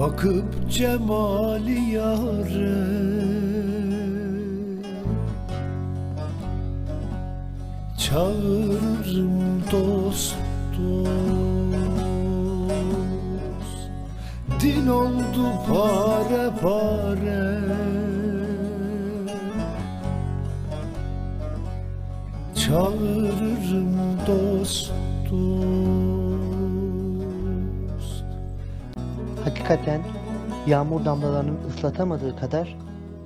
Bakıp cemali yâre Çağırırım dost dost Din oldu pare pare. Çağırırım dost dost Hakikaten yağmur damlalarının ıslatamadığı kadar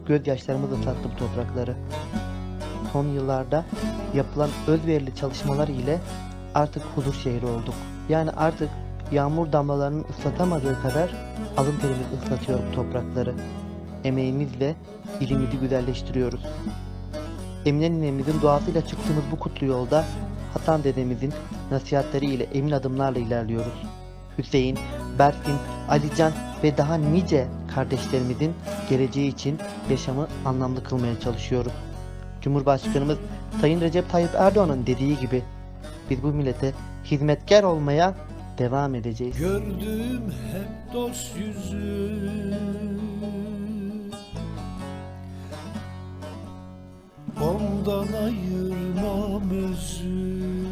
gözyaşlarımız ıslattı bu toprakları. Son yıllarda yapılan özverili çalışmalar ile artık huzur şehri olduk. Yani artık yağmur damlalarının ıslatamadığı kadar alın terimiz ıslatıyor bu toprakları. Emeğimizle ilimizi güzelleştiriyoruz. Emine ninemizin duasıyla çıktığımız bu kutlu yolda Hasan dedemizin nasihatleriyle emin adımlarla ilerliyoruz. Hüseyin, Berfin, Alican ve daha nice kardeşlerimizin geleceği için yaşamı anlamlı kılmaya çalışıyoruz. Cumhurbaşkanımız Sayın Recep Tayyip Erdoğan'ın dediği gibi biz bu millete hizmetkar olmaya devam edeceğiz. Gördüm hep dost yüzü Ondan ayırmam özü